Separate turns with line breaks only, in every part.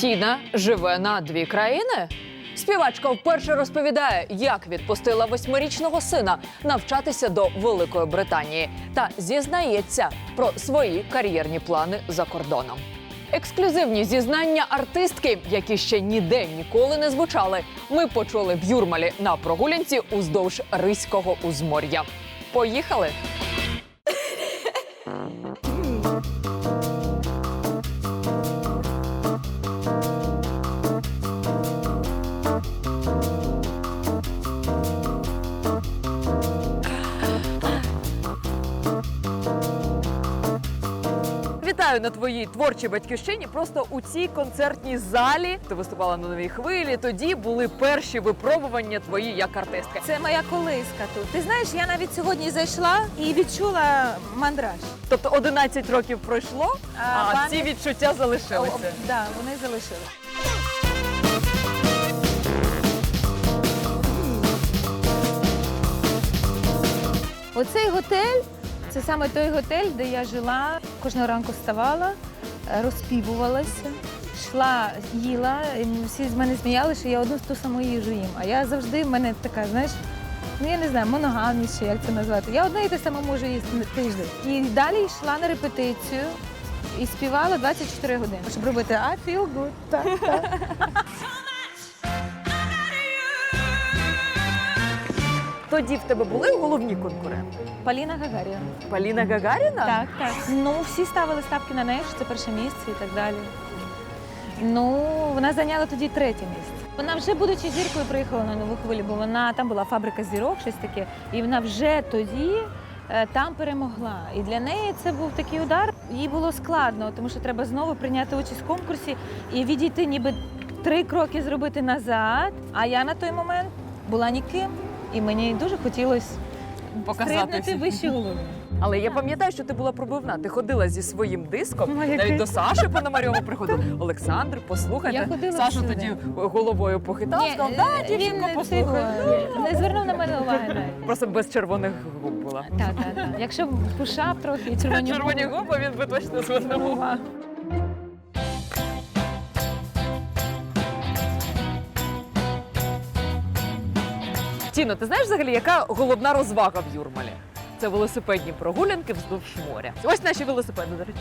Тіна живе на дві країни. Співачка вперше розповідає, як відпустила восьмирічного сина навчатися до Великої Британії та зізнається про свої кар'єрні плани за кордоном. Ексклюзивні зізнання артистки, які ще ніде ніколи не звучали, ми почули в Юрмалі на прогулянці уздовж Ризького узмор'я. Поїхали! Вітаю на твоїй творчій батьківщині. Просто у цій концертній залі ти виступала на новій хвилі. Тоді були перші випробування твої як артистки.
Це моя колиска тут. Ти знаєш, я навіть сьогодні зайшла і відчула мандраж.
Тобто 11 років пройшло, а,
А,
ці відчуття залишилися.
Так, да, вони залишили. Оцей готель це саме той готель, де я жила. Кожного ранку вставала, е, розпівувалася, йшла, їла. І всі з мене сміяли, що я одну ту саму їжу їм. А я завжди в мене така, знаєш, ну я не знаю, моногамність, як це назвати. Я одне і те саме можу їсти тиждень. І далі йшла на репетицію і співала 24 години, щоб робити I feel good. Так, так.
Тоді в тебе були головні конкуренти?
Поліна Гагаріна.
Поліна Гагаріна?
Так, так. Ну, всі ставили ставки на неї, що це перше місце і так далі. Ну, вона зайняла тоді третє місце. Вона вже, будучи зіркою, приїхала на нову хвилю, бо вона там була фабрика зірок, щось таке, і вона вже тоді е, там перемогла. І для неї це був такий удар. Їй було складно, тому що треба знову прийняти участь в конкурсі і відійти, ніби три кроки зробити назад. А я на той момент була ніким, і мені дуже хотілося
Показатися.
стрибнути вище голови.
Але я пам'ятаю, що ти була пробивна. Ти ходила зі своїм диском,
який?
навіть до Саші Пономарьова приходив. Олександр, послухайте.
Ходила
Сашу
всюди.
тоді головою похитав,
Ні,
сказав,
е,
да,
він
дівчинко,
не
послухай.
цього, не звернув на мене уваги навіть.
Просто без червоних губ була.
Так, так, так. Якщо б пушав трохи і червоні,
Червоні
губи,
губи він би точно звернув увагу. Тіно, ти знаєш взагалі, яка головна розвага в Юрмалі? Це велосипедні прогулянки вздовж моря. Ось наші велосипеди, до речі.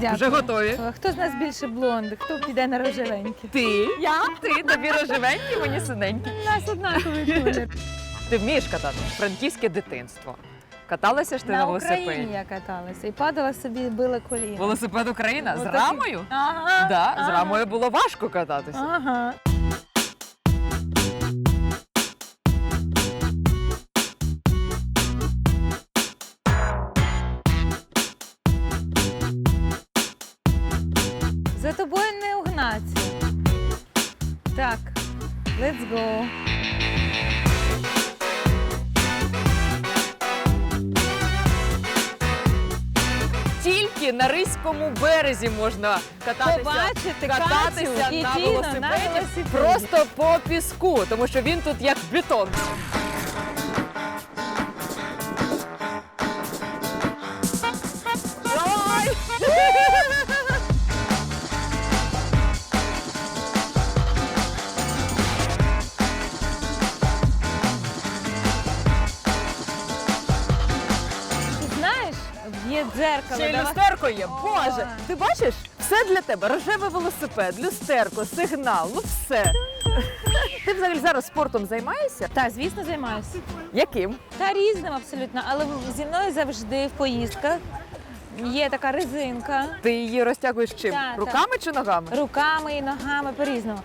Дякую.
Вже готові.
Хто з нас більше блонди, хто піде на рожевенькі?
Ти? Я? Ти тобі рожевенький, мені синенький.
У нас однаковий колір.
Ти вмієш катати? Франківське дитинство. Каталася ж ти на,
На
велосипеді?
Україні я каталася і падала собі, била коліна.
Велосипед Україна з рамою?
Ага,
Да, з рамою було важко кататися.
Ага. Let's go.
Тільки на Ризькому березі можна кататися,
Побачити
кататися
Катю і
на
Тіну на
велосипеді
велосипеді.
просто по піску, тому що він тут як бетон.
Є дзеркало.
Ще й
давай.
люстерко є. Боже, ти бачиш? Все для тебе. Рожевий велосипед, люстерко, сигнал, ну все. Ти взагалі зараз спортом займаєшся?
Так, звісно, займаюся.
Яким?
Та різним абсолютно, але зі мною завжди в поїздках є така резинка
Ти її розтягуєш чим?
Так,
Руками чи ногами?
руками і ногами по-різному.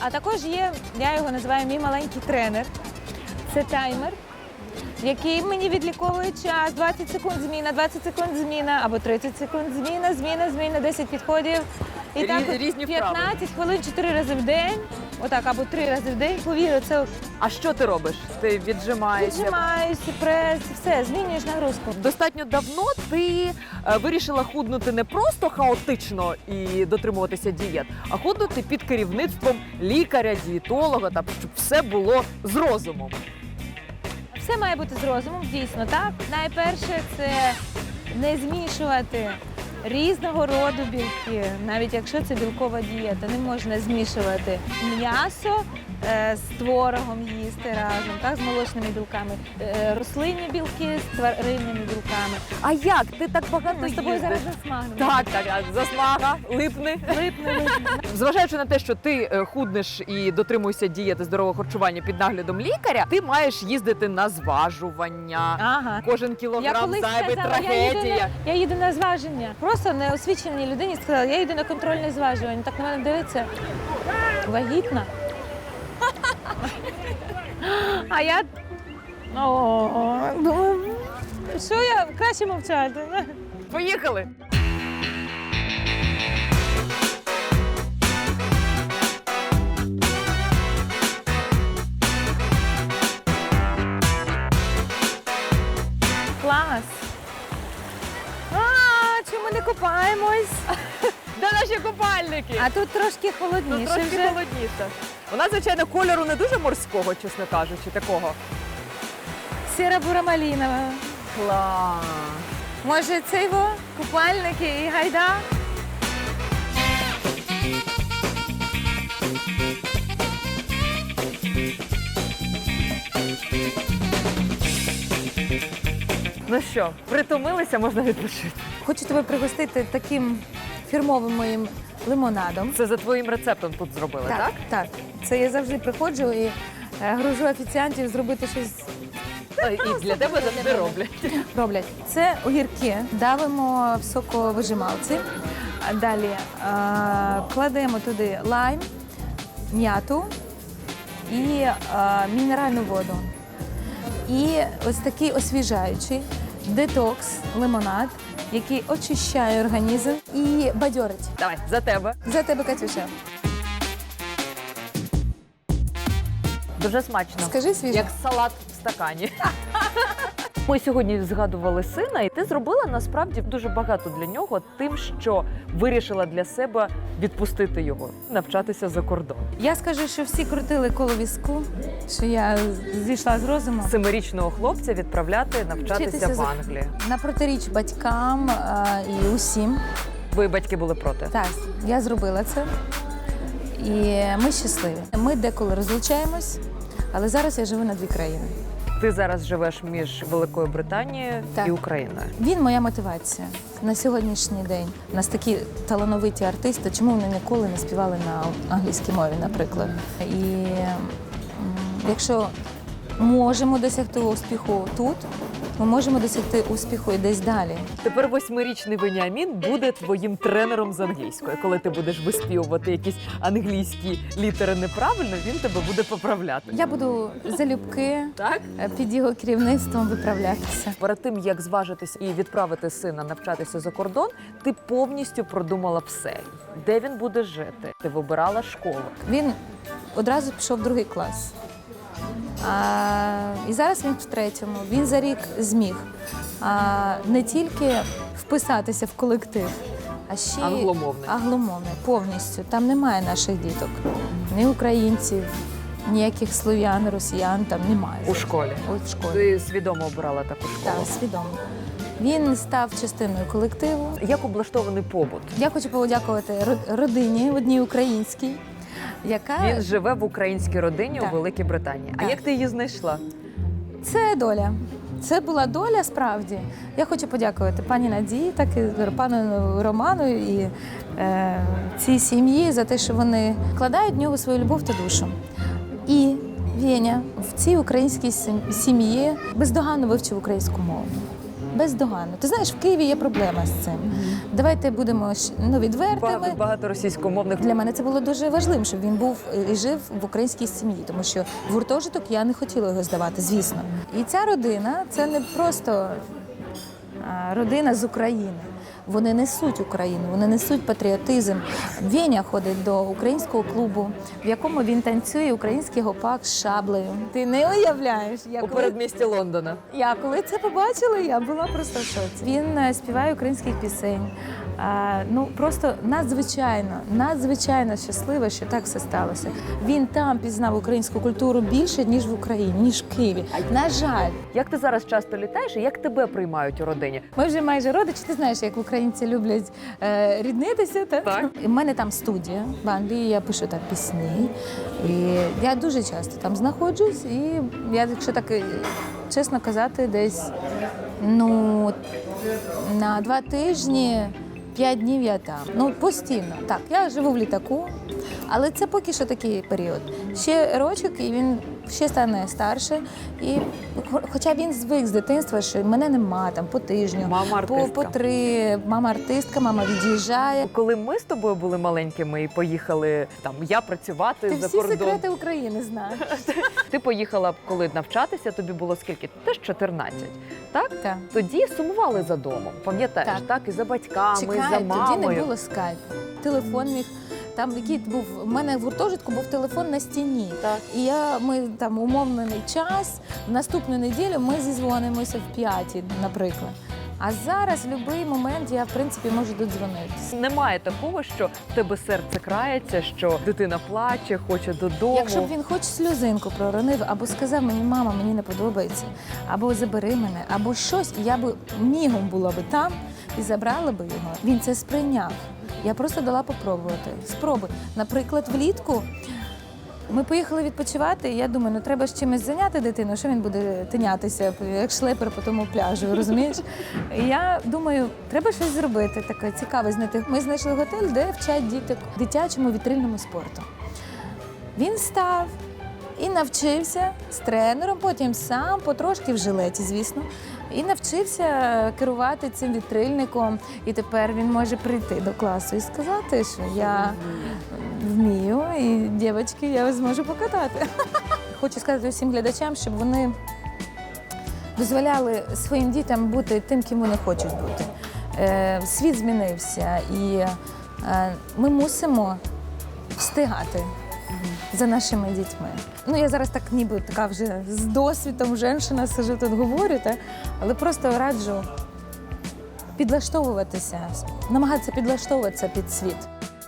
А також є, я його називаю мій маленький тренер. Це таймер, який мені відліковує час. 20 секунд зміна, 20 секунд зміна, або 30 секунд зміна, зміна, зміна, 10 підходів. І
Рі-
так
різні вправи.
15 хвилин 4 рази в день. Отак, або 3 рази в день. Повірю, це
А що ти робиш? Ти віджимаєшся?
віджимаюся, прес, все, змінюєш нагрузку.
Достатньо давно ти е, вирішила худнути не просто хаотично і дотримуватися дієт, а худнути під керівництвом лікаря, дієтолога, та щоб все було з розумом.
Все має бути з розумом, дійсно, так. Найперше це не змішувати різного роду білки, навіть якщо це білкова дієта, не можна змішувати м'ясо з творогом їсти разом, так, з молочними білками, е, рослинні білки з тваринними білками.
А як? Ти так багато
Ми з тобою
їздиш?
зараз засмагнемо.
Так, так, так, засмага, липни.
Липне.
Зважаючи на те, що ти е, худнеш і дотримуєшся дієти здорового харчування під наглядом лікаря, ти маєш їздити на зважування.
Ага.
Кожен кілограм зайвий трагедія.
я їду на зваження. Просто неосвіченій людині сказала, я їду на контрольне зважування. Так на мене дивиться. Вагітна. А я. О, думаю, що я краще мовчати.
Поїхали.
Клас. А, чому не купаємось?
Де наші купальники?
А тут трошки
Тут трошки
вже.
холодніше. У нас, звичайно, кольору не дуже морського, чесно кажучи, такого.
Сіра бурамалінова.
Клас.
Може, це його купальники і гайда?
Ну що, притомилися, можна відпочити.
Хочу тебе пригостити таким фірмовим моїм лимонадом.
Це за твоїм рецептом тут зробили, так?
так, так. Це я завжди приходжу і е, гружу офіціантів зробити щось
І для тебе завжди роблять.
роблять. Це огірки, давимо в соковижималці. А Далі е, кладемо туди лайм, м'яту і е, мінеральну воду. І ось такий освіжаючий детокс, лимонад, який очищає організм і бадьорить.
Давай, за тебе.
За тебе, Катюша.
Дуже смачно.
Скажи свіже.
Як салат в стакані. Ми сьогодні згадували сина, і ти зробила насправді дуже багато для нього тим, що вирішила для себе відпустити його, навчатися за кордон.
Я скажу, що всі крутили коло візку, що я зійшла з розуму.
Семирічного хлопця відправляти навчатися
Вчитися
в
за-
Англії.
На протиріч батькам а, і усім.
Твої батьки були проти.
Так, я зробила це. І ми щасливі. Ми деколи розлучаємось, але зараз я живу на дві країни.
Ти зараз живеш між Великою Британією
Так.
і Україною.
Він моя мотивація на сьогоднішній день. У нас такі талановиті артисти. Чому вони ніколи не співали на англійській мові, наприклад? І якщо можемо досягти успіху тут, ми можемо досягти успіху і десь далі.
Тепер восьмирічний Веніамін буде твоїм тренером з англійської. Коли ти будеш виспівувати якісь англійські літери неправильно, він тебе буде поправляти.
Я буду залюбки
Так?
е, під його керівництвом виправлятися.
Перед тим як зважитись і відправити сина навчатися за кордон, ти повністю продумала все, де він буде жити. Ти вибирала школу.
Він одразу пішов в другий клас. А, і зараз він в третьому. Він за рік зміг а, не тільки вписатися в колектив, а ще й
Англомовний.
англомовний повністю. Там немає наших діток, ні українців, ніяких слов'ян, росіян там немає.
У школі.
В школі.
Ти свідомо обирала таку школу.
Так, свідомо. Він став частиною колективу.
Як облаштований побут?
Я хочу подякувати ро- родині одній українській, яка
Він живе в українській родині
Так.
у Великій Британії. А
Так.
як ти її знайшла?
Це доля. Це була доля справді. Я хочу подякувати пані Надії, так і пану Роману і е, цій сім'ї за те, що вони вкладають в нього свою любов та душу. І Веня в цій українській сім- сім'ї бездоганно вивчив українську мову. Бездоганно. Ти знаєш, в Києві є проблема з цим. Давайте будемо ну, відвертими.
Багато, багато російськомовних
Для мене це було дуже важливим, щоб він був і жив в українській сім'ї, тому що в гуртожиток я не хотіла його здавати, звісно. І ця родина це не просто родина з України. Вони несуть Україну, вони несуть патріотизм. Веня ходить до українського клубу, в якому він танцює український гопак з шаблею. Ти не уявляєш, я
у
коли
передмісті Лондона.
я коли це побачила, я була просто в шоці. Він е, співає українських пісень. А, ну просто надзвичайно, надзвичайно щаслива, що так все сталося. Він там пізнав українську культуру більше ніж в Україні, ніж в Києві. На жаль,
Як ти зараз часто літаєш і як тебе приймають у родині?
ми вже майже родичі. Ти знаєш, як Україні. українці люблять е, ріднитися. Та?
Так.
У мене там студія в Англії, я пишу там пісні. І я дуже часто там знаходжусь. І я, якщо так е, чесно казати, десь ну, на два тижні. П'ять днів я там. Ну, постійно. Так, я живу в літаку, але це поки що такий період. Ще рочок, і він ще стане старше. І хо- хоча він звик з дитинства, що мене нема там по тижню,
Мама
по, по три, мама артистка, мама від'їжджає.
Коли ми з тобою були маленькими і поїхали там я працювати
Ти
за
всі
кордон.
секрети України знаєш.
Ти поїхала коли навчатися, тобі було скільки? Теж 14, так?
Так.
Тоді сумували за домом, пам'ятаєш, так,
Так.
і за батьками, і за мамою.
тоді не було скайпу. Телефон міг. Там який був у мене в гуртожитку був телефон на стіні.
Так.
І я ми там умовлений час. В наступну неділю ми зізвонимося в п'ятій, наприклад. А зараз в будь-який момент я в принципі можу додзвонитися.
Немає такого, що в тебе серце крається, що дитина плаче, хоче додому.
Якщо б він хоч сльозинку проронив, або сказав мені, мама, мені не подобається, або забери мене, або щось, і я б мігом була би там і забрала би його. Він це сприйняв. Я просто дала попробувати. Спробуй. Наприклад, влітку ми поїхали відпочивати, і я думаю, ну треба ж чимось зайняти дитину, що він буде тинятися, як шлепер по тому пляжу, розумієш? І я думаю, треба щось зробити таке цікаве знайти. Ми знайшли готель, де вчать діток дитячому вітрильному спорту. Він став і навчився з тренером, потім сам, потрошки в жилеті, звісно, і навчився керувати цим вітрильником. І тепер він може прийти до класу і сказати, що я вмію, і дівчатки, я вас зможу покатати. Хочу сказати усім глядачам, щоб вони дозволяли своїм дітям бути тим, ким вони хочуть бути. Е, світ змінився, і е, ми мусимо встигати за нашими дітьми. Ну, я зараз так ніби така вже з досвідом женщина сижу тут говорю, та? але просто раджу підлаштовуватися, намагатися підлаштовуватися під світ.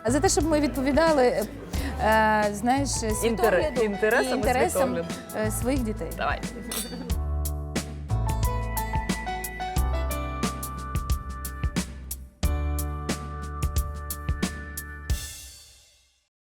А за те, щоб ми відповідали, е, е, знаєш, світогляду
інтересам і
інтересам е, своїх дітей.
Давай.